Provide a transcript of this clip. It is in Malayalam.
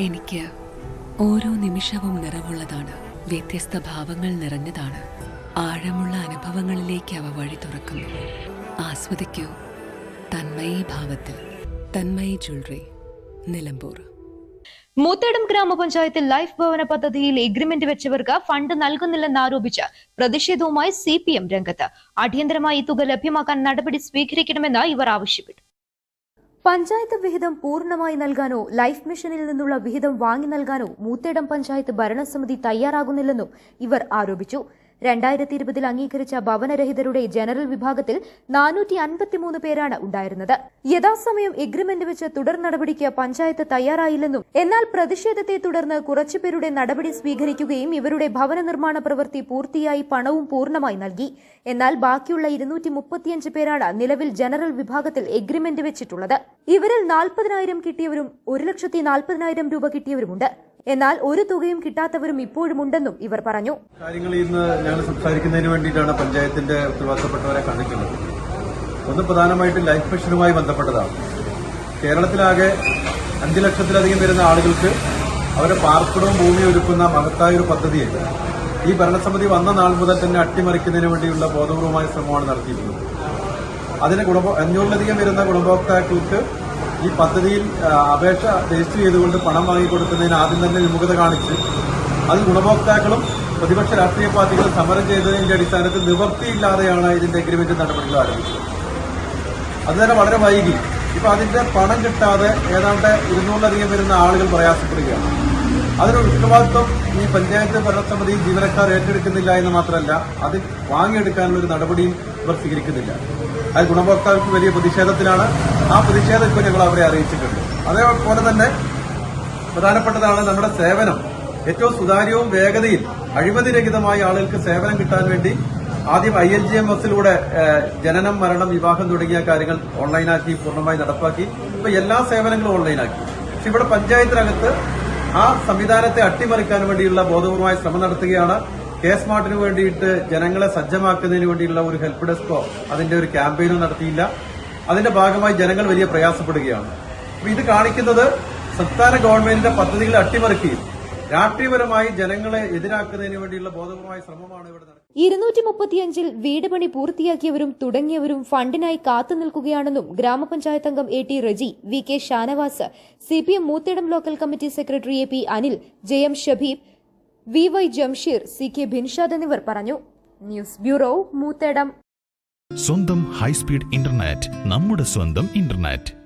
എനിക്ക് ഓരോ നിമിഷവും നിറവുള്ളതാണ്. വ്യത്യസ്ത ഭാവങ്ങൾ നിറഞ്ഞതാണ്. ആഴമുള്ള അനുഭവങ്ങളിലേക്ക് അവ വഴി തുറക്കുന്നു. ആസ്വദിക്കൂ. തന്മയി ഭാവത്തിൽ. തന്മയി ജ്വല്ലറി. നിലമ്പൂർ. മൂത്തേടം ഗ്രാമപഞ്ചായത്തിൽ ലൈഫ് ഭവന പദ്ധതിയിൽ എഗ്രിമെന്റ് വെച്ചവർക്ക് ഫണ്ട് നൽകുന്നില്ലെന്ന് ആരോപിച്ച് പ്രതിഷേധവുമായി സി പി എം രംഗത്ത്. അടിയന്തരമായി തുക ലഭ്യമാക്കാൻ നടപടി സ്വീകരിക്കണമെന്ന് ഇവർ ആവശ്യപ്പെട്ടു. പഞ്ചായത്ത് വിഹിതം പൂർണമായി നൽകാനോ ലൈഫ് മിഷനിൽ നിന്നുള്ള വിഹിതം വാങ്ങി നൽകാനോ മൂത്തേടം പഞ്ചായത്ത് ഭരണസമിതി തയ്യാറാകുന്നില്ലെന്നും ഇവർ ആരോപിച്ചു. രണ്ടായിരത്തി ഇരുപതിൽ അംഗീകരിച്ച ഭവനരഹിതരുടെ ജനറൽ വിഭാഗത്തിൽ നാനൂറ്റി അൻപത്തിമൂന്ന് പേരാണ് ഉണ്ടായിരുന്നത്. യഥാസമയം എഗ്രിമെന്റ് വെച്ച് തുടർ നടപടിക്ക് പഞ്ചായത്ത് തയ്യാറായില്ലെന്നും എന്നാൽ പ്രതിഷേധത്തെ തുടർന്ന് കുറച്ചുപേരുടെ നടപടി സ്വീകരിക്കുകയും ഇവരുടെ ഭവന നിർമ്മാണ പ്രവൃത്തി പൂർത്തിയായി പണവും പൂർണമായി നൽകി. എന്നാൽ ബാക്കിയുള്ള ഇരുന്നൂറ്റി മുപ്പത്തിയഞ്ച് പേരാണ് നിലവിൽ ജനറൽ വിഭാഗത്തിൽ എഗ്രിമെന്റ് വെച്ചിട്ടുള്ളത്. ഇവരിൽ നാൽപ്പതിനായിരം കിട്ടിയവരും ഒരു ലക്ഷത്തി നാൽപ്പതിനായിരം രൂപ കിട്ടിയവരുമുണ്ട്. എന്നാൽ ഒരു തുകയും കിട്ടാത്തവരും ഇപ്പോഴുമുണ്ടെന്നും ഇവർ പറഞ്ഞു. കാര്യങ്ങൾ ഇന്ന് ഞങ്ങൾ സംസാരിക്കുന്നതിന് വേണ്ടിയിട്ടാണ് പഞ്ചായത്തിന്റെ ഉത്തരവാദിത്തപ്പെട്ടവരെ കണ്ടിട്ടുള്ളത് ഒന്ന് പ്രധാനമായിട്ടും ലൈഫ് മിഷനുമായി ബന്ധപ്പെട്ടതാണ്. കേരളത്തിലാകെ അഞ്ചു ലക്ഷത്തിലധികം വരുന്ന ആളുകൾക്ക് അവരെ പാർപ്പിടവും ഭൂമിയും ഒരുക്കുന്ന മഹത്തായ ഒരു പദ്ധതിയുണ്ട് ഈ ഭരണസമിതി വന്ന നാൾ മുതൽ തന്നെ അട്ടിമറിക്കുന്നതിന് വേണ്ടിയുള്ള ബോധപൂർവമായ ശ്രമമാണ് നടത്തിയിട്ടുള്ളത്. അതിന് ഗുണഭോ അഞ്ഞൂറിലധികം വരുന്ന ഗുണഭോക്താക്കൾക്ക് ഈ പദ്ധതിയിൽ അപേക്ഷ രജിസ്റ്റർ ചെയ്തുകൊണ്ട് പണം വാങ്ങിക്കൊടുക്കുന്നതിന് ആദ്യം തന്നെ വിമുഖത കാണിച്ച് അത് ഗുണഭോക്താക്കളും പ്രതിപക്ഷ രാഷ്ട്രീയ പാർട്ടികളും സമരം ചെയ്തതിന്റെ അടിസ്ഥാനത്തിൽ നിവൃത്തിയില്ലാതെയാണ് ഇതിന്റെ എഗ്രിമെന്റ് നടപടികൾ ആരംഭിച്ചത്. അത് തന്നെ വളരെ വൈകി. ഇപ്പൊ അതിന്റെ പണം കിട്ടാതെ ഏതാണ്ട് ഇരുന്നൂറിലധികം വരുന്ന ആളുകൾ പ്രയാസപ്പെടുകയാണ്. അതിനൊരു ഉത്തരവാദിത്വം ഈ പഞ്ചായത്ത് ഭരണസമിതി ജീവനക്കാർ ഏറ്റെടുക്കുന്നില്ല എന്ന് മാത്രമല്ല അത് വാങ്ങിയെടുക്കാനുള്ള ഒരു നടപടിയും ഇവർ സ്വീകരിക്കുന്നില്ല. അത് ഗുണഭോക്താക്കൾക്ക് വലിയ പ്രതിഷേധത്തിലാണ്. ആ പ്രതിഷേധം ഇപ്പോൾ ഞങ്ങൾ അവരെ അറിയിച്ചിട്ടുണ്ട്. അതേപോലെ തന്നെ പ്രധാനപ്പെട്ടതാണ് നമ്മുടെ സേവനം. ഏറ്റവും സുതാര്യവും വേഗതയിൽ അഴിമതിരഹിതമായി ആളുകൾക്ക് സേവനം കിട്ടാൻ വേണ്ടി ആദ്യം ഐ എൽ ജി എം എസിലൂടെ ജനനം മരണം വിവാഹം തുടങ്ങിയ കാര്യങ്ങൾ ഓൺലൈനാക്കി പൂർണമായി നടപ്പാക്കി. ഇപ്പൊ എല്ലാ സേവനങ്ങളും ഓൺലൈനാക്കി. പക്ഷെ ഇവിടെ പഞ്ചായത്തിനകത്ത് ആ സംവിധാനത്തെ അട്ടിമറിക്കാൻ വേണ്ടിയുള്ള ബോധപൂർവമായ ശ്രമം നടത്തുകയാണ് കെ സ്മാർട്ടിന് വേണ്ടിയിട്ട് ജനങ്ങളെ സജ്ജമാക്കുന്നതിന് വേണ്ടിയുള്ള ഒരു ഹെൽപ്പ് ഡെസ്കോ അതിന്റെ ഒരു ക്യാമ്പയിനോ നടത്തിയില്ല. അതിന്റെ ഭാഗമായി ജനങ്ങൾ വലിയ പ്രയാസപ്പെടുകയാണ്. ഇത് കാണിക്കുന്നത് സംസ്ഥാന ഗവൺമെന്റിന്റെ പദ്ധതികളെ അട്ടിമറിക്കുകയും രാഷ്ട്രീയപരമായി ജനങ്ങളെ എതിരാക്കുന്നതിന് വേണ്ടിയുള്ള ബോധപൂർവമായ ശ്രമമാണ് ഇവിടെ ഇരുന്നൂറ്റി മുപ്പത്തിയഞ്ചിൽ വീട് പണി പൂർത്തിയാക്കിയവരും തുടങ്ങിയവരും ഫണ്ടിനായി കാത്തു നിൽക്കുകയാണെന്നും ഗ്രാമപഞ്ചായത്ത് അംഗം A T Reji V K Shanavas C P M Moothedam local committee secretary A P Anil J M Shabeeb V Y Jamsheer C K Bhinshad എന്നിവർ പറഞ്ഞു. News bureau Moothedam. സ്വന്തം ഹൈസ്പീഡ് ഇന്റർനെറ്റ് നമ്മുടെ സ്വന്തം ഇന്റർനെറ്റ്.